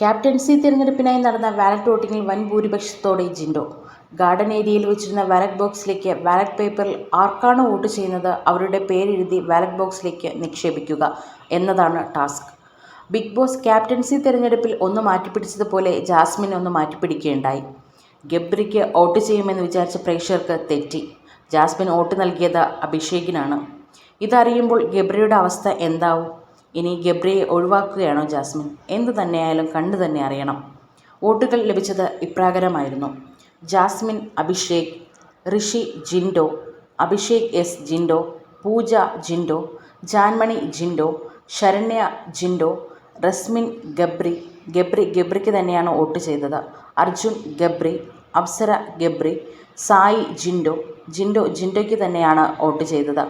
Captaincy തിരഞ്ഞെടുപ്പിനായി നടന്ന wallet വോട്ടിംഗിൽ വൻ ഭൂരിപക്ഷത്തോടെ ജിൻഡോ. ഗാർഡൻ ഏരിയയിൽ വെച്ചിരുന്ന ബാലറ്റ് ബോക്സിലേക്ക് ബാലറ്റ് പേപ്പറിൽ ആർക്കാണോ വോട്ട് ചെയ്യുന്നത് അവരുടെ പേരെഴുതി വാലറ്റ് ബോക്സിലേക്ക് നിക്ഷേപിക്കുക എന്നതാണ് ടാസ്ക്. ബിഗ് ബോസ് ക്യാപ്റ്റൻസി തിരഞ്ഞെടുപ്പിൽ ഒന്ന് മാറ്റിപ്പിടിച്ചതുപോലെ ജാസ്മിൻ ഒന്ന് മാറ്റിപ്പിടിക്കുകയുണ്ടായി. ഗബ്രിക്ക് വോട്ട് ചെയ്യുമെന്ന് വിചാരിച്ച പ്രേക്ഷകർക്ക് തെറ്റി. ജാസ്മിൻ വോട്ട് നൽകിയത് അഭിഷേകിനാണ്. ഇതറിയുമ്പോൾ ഗബ്രിയുടെ അവസ്ഥ എന്താവും? ഇനി ഗബ്രിയെ ഒഴിവാക്കുകയാണോ ജാസ്മിൻ? എന്തു തന്നെയായാലും കണ്ടു തന്നെ അറിയണം. വോട്ടുകൾ ലഭിച്ചത് ഇപ്രകാരമായിരുന്നു. ജാസ്മിൻ അഭിഷേക് ഋഷി ജിൻഡോ അഭിഷേക് എസ് ജിൻഡോ പൂജ ജിൻഡോ ജാൻമണി ജിൻഡോ ശരണ്യ ജിൻഡോ റസ്മിൻ ഗബ്രി ഗബ്രി ഗബ്രിക്ക് തന്നെയാണ് വോട്ട് ചെയ്തത്. അർജുൻ ഗബ്രി അപ്സര ഗബ്രി സായി ജിൻഡോ ജിൻഡോ ജിൻഡോയ്ക്ക് തന്നെയാണ് വോട്ട് ചെയ്തത്.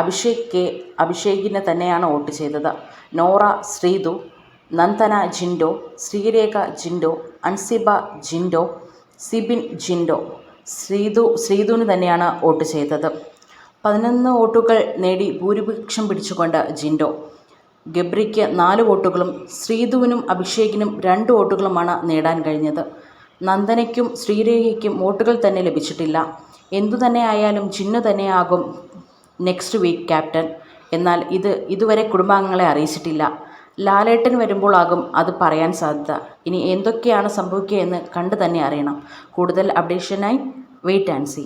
അഭിഷേക് കെ അഭിഷേകിന് തന്നെയാണ് വോട്ട് ചെയ്തത്. നോറ ശ്രീതു നന്ദന ജിൻഡോ ശ്രീരേഖ ജിൻഡോ അൻസിബ ജിൻഡോ സിബിൻ ജിൻഡോ ശ്രീതു ശ്രീതുവിന് തന്നെയാണ് വോട്ട് ചെയ്തത്. പതിനൊന്ന് വോട്ടുകൾ നേടി ഭൂരിപക്ഷം പിടിച്ചുകൊണ്ട് ജിൻഡോ. ഗബ്രിക്ക് നാല് വോട്ടുകളും ശ്രീതുവിനും അഭിഷേകിനും രണ്ട് വോട്ടുകളുമാണ് നേടാൻ കഴിഞ്ഞത്. നന്ദനയ്ക്കും ശ്രീരേഖയ്ക്കും വോട്ടുകൾ തന്നെ ലഭിച്ചിട്ടില്ല. എന്തു തന്നെ ആയാലും ജിന്നു തന്നെയാകും നെക്സ്റ്റ് വീക്ക് ക്യാപ്റ്റൻ എന്നാൽ ഇത് ഇതുവരെ കുടുംബാംഗങ്ങളെ അറിയിച്ചിട്ടില്ല. ലാലേട്ടൻ വരുമ്പോഴാകും അത് പറയാൻ സാധ്യത. ഇനി എന്തൊക്കെയാണ് സംഭവിക്കുക എന്ന് കണ്ടു തന്നെ അറിയണം. കൂടുതൽ അപ്ഡേഷനായി വെയിറ്റ് ആൻഡ് സീ